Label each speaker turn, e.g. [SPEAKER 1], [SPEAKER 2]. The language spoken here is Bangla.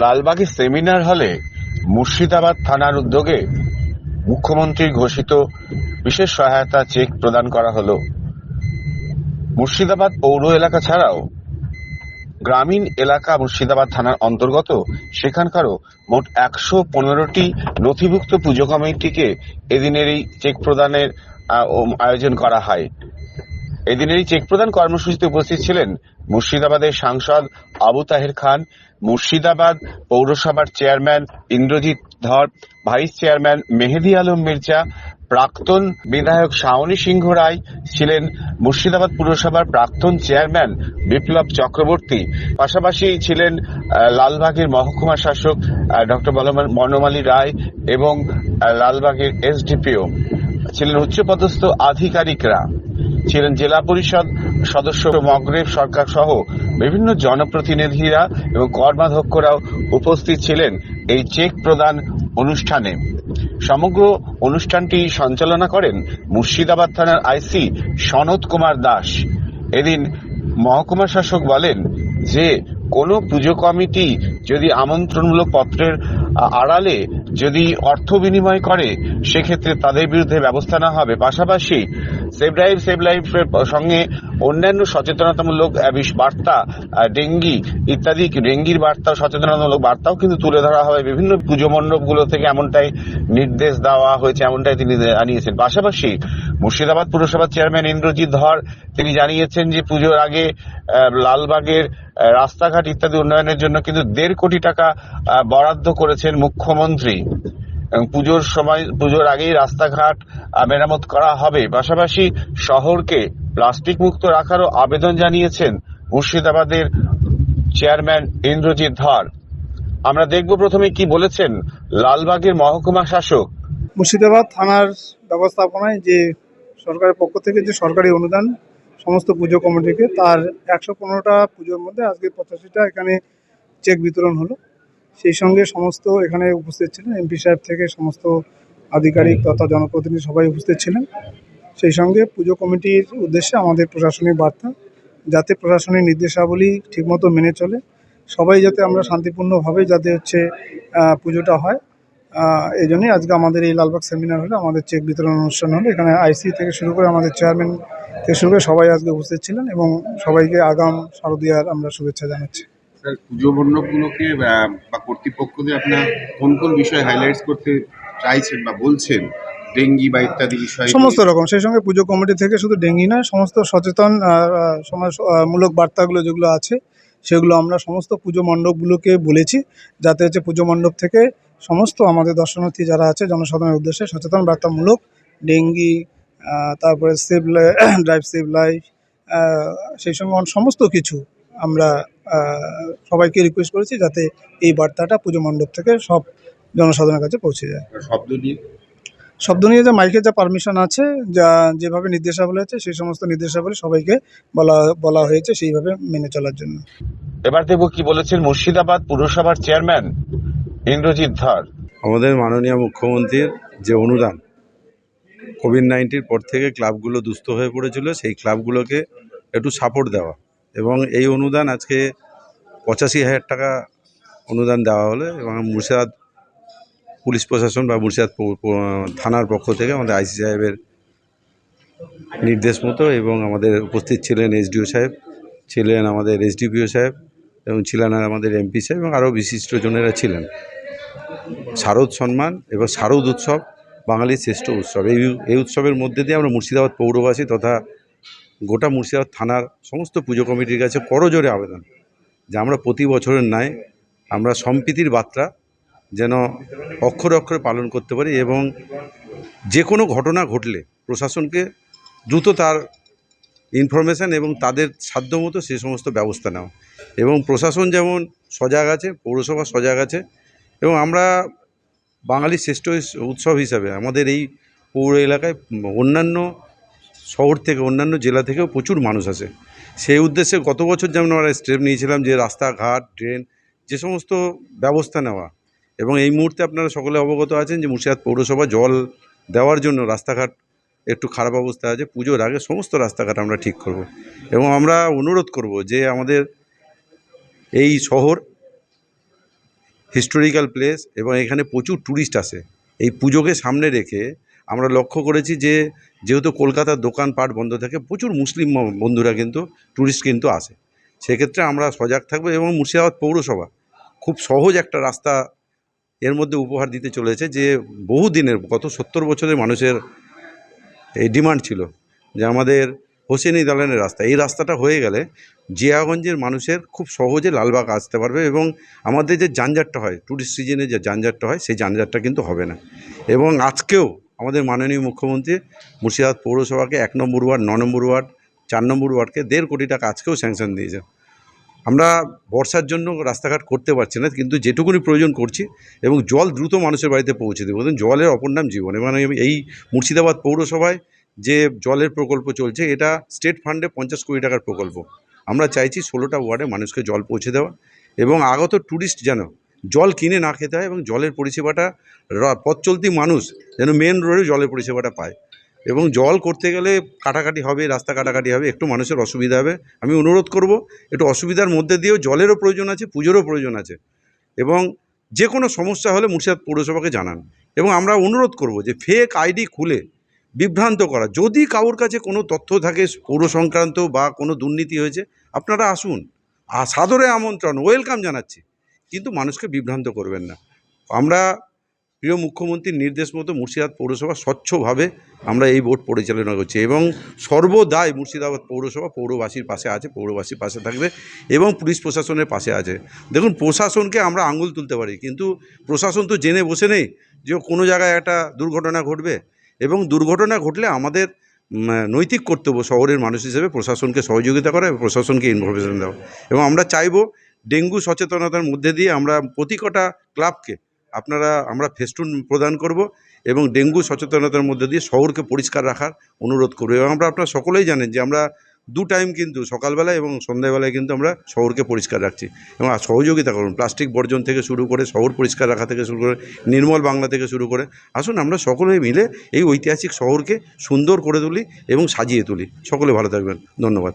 [SPEAKER 1] লালবাগে সেমিনার হলে মুর্শিদাবাদ থানার উদ্যোগে মুখ্যমন্ত্রীর ঘোষিত বিশেষ সহায়তা চেক প্রদান করা হলো। মুর্শিদাবাদ পৌর এলাকা ছাড়াও গ্রামীণ এলাকা মুর্শিদাবাদ থানার অন্তর্গত সেখানকারও মোট একশো পনেরোটি নথিভুক্ত পুজো কমিটিকে এদিনের এই চেক প্রদানের আয়োজন করা হয়। এদিনের এই চেক প্রদান কর্মসূচিতে উপস্থিত ছিলেন মুর্শিদাবাদের সাংসদ আবু তাহের খান, মুর্শিদাবাদ পৌরসভার chairman Indrajit Dhar, vice chairman Mehedi Alam Mirza, প্রাক্তন বিধায়ক শাওনী সিংহ রায় ছিলেন মুর্শিদাবাদ পুরসভার প্রাক্তন চেয়ারম্যান বিপ্লব চক্রবর্তী। পাশাপাশি ছিলেন লালবাগের মহকুমা শাসক ডক্টর বনমালী রায় এবং লালবাগের এসডিপিও। ছিলেন উচ্চপদস্থ আধিকারিকরা। ছিলেন জেলা পরিষদ সদস্য মগরেব সরকার সহ বিভিন্ন জনপ্রতিনিধিরা এবং কর্মাধ্যক্ষরাও উপস্থিত ছিলেন এই চেক প্রদান অনুষ্ঠানে। সমগ্র অনুষ্ঠানটি সঞ্চালনা করেন মুর্শিদাবাদ থানার আইসি সনদ কুমার দাস। এদিন মহকুমা শাসক বলেন যে, কোনো পুজো কমিটি যদি আমন্ত্রণমূলক পত্রের আড়ালে যদি অর্থ বিনিময় করে, সেক্ষেত্রে তাদের বিরুদ্ধে ব্যবস্থা নেওয়া হবে। পাশাপাশি সেভ ড্রাইভ সেভ লাইফের সঙ্গে অন্যান্য সচেতনতামূলক বার্তা ডেঙ্গি ইত্যাদি ডেঙ্গির বার্তা, সচেতনতামূলক বার্তাও কিন্তু তুলে ধরা হবে বিভিন্ন পুজো মণ্ডপগুলো থেকে এমনটাই নির্দেশ দেওয়া হয়েছে, এমনটাই তিনি জানিয়েছেন। পাশাপাশি মুর্শিদাবাদ পুরসভার চেয়ারম্যান ইন্দ্রজিৎ ধর, তিনি জানিয়েছেন যে পুজোর আগে লালবাগের রাস্তাঘাট ইত্যাদি উন্নয়নের জন্য কিন্তু দেড় কোটি টাকা বরাদ্দ করেছেন মুখ্যমন্ত্রী। এবং পুজোর সময়, পুজোর আগেই রাস্তাঘাট মেরামত করা হবে। পাশাপাশি শহরকে প্লাস্টিক মুক্ত রাখারও আবেদন জানিয়েছেন মুর্শিদাবাদের চেয়ারম্যান ইন্দ্রজিৎ ধর। আমরা দেখব প্রথমে কি বলেছেন লালবাগের মহকুমা শাসক।
[SPEAKER 2] মুর্শিদাবাদ থানার ব্যবস্থাপনায় যে সরকারের পক্ষ থেকে যে সরকারি অনুদান, সমস্ত পুজো কমিটিকে, তার একশো পনেরোটা পুজোর মধ্যে আজকে পঁচাশিটা এখানে চেক বিতরণ হলো। সেই সঙ্গে সমস্ত এখানে উপস্থিত ছিলেন, এমপি সাহেব থেকে সমস্ত আধিকারিক তথা জনপ্রতিনিধি সবাই উপস্থিত ছিলেন। সেই সঙ্গে পুজো কমিটির উদ্দেশ্যে আমাদের প্রশাসনিক বার্তা, যাতে প্রশাসনিক নির্দেশাবলী ঠিকমতো মেনে চলে। সবাই যাতে আমরা শান্তিপূর্ণভাবে যাতে হচ্ছে পুজোটা হয়। এই জন্যই আজকে আমাদের এই লালবাগ সেমিনার হলো আমাদের চেক বিতরণ অনুষ্ঠান হলো। এখানে আইসি থেকে শুরু করে আমাদের চেয়ারম্যান থেকে শুরু করে সবাই আজকে উপস্থিত ছিলেন এবং সবাইকে আগাম শারদীয়ার আমরা শুভেচ্ছা জানাচ্ছি।
[SPEAKER 3] স্যার, পুজো মণ্ডপগুলোকে বা কর্তৃপক্ষদের আপনার কোন কোন বিষয় হাইলাইটস করতে চাইছেন বা বলছেন? ডেঙ্গি বা ইত্যাদি বিষয়
[SPEAKER 2] সমস্ত রকম। সেই সঙ্গে পুজো কমিটি থেকে শুধু ডেঙ্গি নয়, সমস্ত সচেতন সমাজমূলক বার্তাগুলো যেগুলো আছে, সেগুলো আমরা সমস্ত পুজো মণ্ডপগুলোকে বলেছি, যাতে হচ্ছে পুজো মণ্ডপ থেকে সমস্ত আমাদের দর্শনার্থী যারা আছে, জনসাধারণের উদ্দেশ্যে সচেতন, বার্তামূলক ডেঙ্গি তারপরে সেভ ড্রাইভ সেভ লাইফ সেই সঙ্গে সমস্ত কিছু আমরা সবাইকে রিকোয়েস্ট করেছি যাতে এই বার্তাটা পুজো মণ্ডপ থেকে সব জনসাধারণের কাছে পৌঁছে যায়।
[SPEAKER 3] শব্দ নিয়ে?
[SPEAKER 2] শব্দ নিয়ে যে মাইকের যা পারমিশন আছে যা যেভাবে নির্দেশাবলী আছে সেই সমস্ত নির্দেশাবলী সবাইকে বলা বলা হয়েছে সেইভাবে মেনে চলার জন্য।
[SPEAKER 1] এবার দেখব কি বলেছেন মুর্শিদাবাদ পুরসভার চেয়ারম্যান ইন্দ্রজিৎ ধর।
[SPEAKER 4] আমাদের মাননীয় মুখ্যমন্ত্রীর যে অনুদান কোভিড নাইন্টির পর থেকে ক্লাবগুলো দুস্থ হয়ে পড়েছিল সেই ক্লাবগুলোকে একটু সাপোর্ট দেওয়া। এবং এই অনুদান আজকে পঁচাশি হাজার টাকা অনুদান দেওয়া হলো এবং মুর্শিদাবাদ পুলিশ প্রশাসন বা মুর্শিদাবাদ থানার পক্ষ থেকে আমাদের আইসি সাহেবের নির্দেশ মতো এবং আমাদের উপস্থিত ছিলেন এসডিও সাহেব, ছিলেন আমাদের এসডিপিও সাহেব এবং ছিলেন আমাদের এমপি সাহেব এবং আরও বিশিষ্টজনেরা ছিলেন। শারদ সম্মান এবং শারদ উৎসব, বাঙালির শ্রেষ্ঠ উৎসব। এই এই উৎসবের মধ্যে দিয়ে আমরা মুর্শিদাবাদ পৌরবাসী তথা গোটা মুর্শিদাবাদ থানার সমস্ত পুজো কমিটির কাছে করজোরে আবেদন যে আমরা প্রতি বছরের ন্যায় আমরা সম্প্রীতির বার্তা যেন অক্ষরে অক্ষরে পালন করতে পারি এবং যে কোনো ঘটনা ঘটলে প্রশাসনকে দ্রুত তার ইনফরমেশান এবং তাদের সাধ্যমতো সে সমস্ত ব্যবস্থা নেওয়া। এবং প্রশাসন যেমন সজাগ আছে, পৌরসভা সজাগ আছে এবং আমরা বাঙালির শ্রেষ্ঠ উৎসব হিসাবে আমাদের এই পৌর এলাকায় অন্যান্য শহর থেকে অন্যান্য জেলা থেকেও প্রচুর মানুষ আসে। সেই উদ্দেশ্যে গত বছর যেমন আমরা স্টেপ নিয়েছিলাম যে রাস্তাঘাট ড্রেন যে সমস্ত ব্যবস্থা নেওয়া এবং এই মুহূর্তে আপনারা সকলে অবগত আছেন যে মুর্শিদাবাদ পৌরসভা জল দেওয়ার জন্য রাস্তাঘাট একটু খারাপ অবস্থা আছে, পুজোর আগে সমস্ত রাস্তাঘাট আমরা ঠিক করব এবং আমরা অনুরোধ করব যে আমাদের এই শহর হিস্টোরিক্যাল প্লেস এবং এখানে প্রচুর ট্যুরিস্ট আসে। এই পুজোকে সামনে রেখে আমরা লক্ষ্য করেছি যে, যেহেতু কলকাতার দোকানপাট বন্ধ থাকে, প্রচুর মুসলিম বন্ধুরা কিন্তু ট্যুরিস্ট কিন্তু আসে। সেক্ষেত্রে আমরা সজাগ থাকব এবং মুর্শিদাবাদ পৌরসভা খুব সহজ একটা রাস্তা এর মধ্যে উপহার দিতে চলেছে যে বহু দিনের গত সত্তর বছরের মানুষের এই ডিমান্ড ছিল যে, আমাদের হোসেনি দালানের রাস্তা। এই রাস্তাটা হয়ে গেলে জিয়াগঞ্জের মানুষের খুব সহজে লালবাগ আসতে পারবে এবং আমাদের যে যানজটটা হয় ট্যুরিস্ট সিজনে যে যানজটটা হয়, সেই যানজটটা কিন্তু হবে না। এবং আজকেও আমাদের মাননীয় মুখ্যমন্ত্রী মুর্শিদাবাদ পৌরসভাকে এক নম্বর ওয়ার্ড, ন নম্বর ওয়ার্ড, চার নম্বর ওয়ার্ডকে দেড় কোটি টাকা আজকেও স্যাংশন দিয়েছে। আমরা বর্ষার জন্য রাস্তাঘাট করতে পারছি না, কিন্তু যেটুকুনি প্রয়োজন করছি এবং জল দ্রুত মানুষের বাড়িতে পৌঁছে দেবো। জলের অপর নাম জীবন। এবং এই মুর্শিদাবাদ পৌরসভায় যে জলের প্রকল্প চলছে, এটা স্টেট ফান্ডে পঞ্চাশ কোটি টাকার প্রকল্প। আমরা চাইছি ষোলোটা ওয়ার্ডে মানুষকে জল পৌঁছে দেওয়া এবং আগত ট্যুরিস্ট যেন জল কিনে না খেতে হয় এবং জলের পরিষেবাটা পথ চলতি মানুষ যেন মেন রোডে জলের পরিষেবাটা পায়। এবং জল করতে গেলে কাটাকাটি হবে, রাস্তা কাটাকাটি হবে, একটু মানুষের অসুবিধা হবে। আমি অনুরোধ করব, একটু অসুবিধার মধ্যে দিয়েও জলেরও প্রয়োজন আছে, পুজোরও প্রয়োজন আছে। এবং যে কোনো সমস্যা হলে মুর্শিদাবাদ পৌরসভাকে জানান। এবং আমরা অনুরোধ করব যে ফেক আইডি খুলে বিভ্রান্ত করা। যদি কারোর কাছে কোনো তথ্য থাকে, পৌর সংক্রান্ত বা কোনো দুর্নীতি হয়েছে, আপনারা আসুন। আর সাদরে আমন্ত্রণ ওয়েলকাম জানাচ্ছি। কিন্তু মানুষকে বিভ্রান্ত করবেন না। আমরা প্রিয় মুখ্যমন্ত্রীর নির্দেশ মতো মুর্শিদাবাদ পৌরসভা স্বচ্ছভাবে আমরা এই বোর্ড পরিচালনা করছি এবং সর্বদাই মুর্শিদাবাদ পৌরসভা পৌরবাসীর পাশে আছে, পৌরবাসীর পাশে থাকবে এবং পুলিশ প্রশাসনের পাশে আছে। দেখুন, প্রশাসনকে আমরা আঙুল তুলতে পারি, কিন্তু প্রশাসন তো জেনে বসে নেই যে কোনো জায়গায় একটা দুর্ঘটনা ঘটবে এবং দুর্ঘটনা ঘটলে আমাদের নৈতিক কর্তব্য শহরের মানুষ হিসেবে প্রশাসনকে সহযোগিতা করা এবং প্রশাসনকে ইনফরমেশন দেওয়া। এবং আমরা চাইব ডেঙ্গু সচেতনতার মধ্যে দিয়ে আমরা প্রতি কটা ক্লাবকে আপনারা, আমরা ফেস্টুন প্রদান করব এবং ডেঙ্গু সচেতনতার মধ্যে দিয়ে শহরকে পরিষ্কার রাখার অনুরোধ করব। এবং আমরা, আপনারা সকলেই জানেন যে আমরা দু টাইম কিন্তু সকালবেলায় এবং সন্ধ্যাবেলায় কিন্তু আমরা শহরকে পরিষ্কার রাখছি এবং সহযোগিতা করুন। প্লাস্টিক বর্জন থেকে শুরু করে, শহর পরিষ্কার রাখা থেকে শুরু করে, নির্মল বাংলা থেকে শুরু করে, আসুন আমরা সকলে মিলে এই ঐতিহাসিক শহরকে সুন্দর করে তুলি এবং সাজিয়ে তুলি। সকলে ভালো থাকবেন। ধন্যবাদ।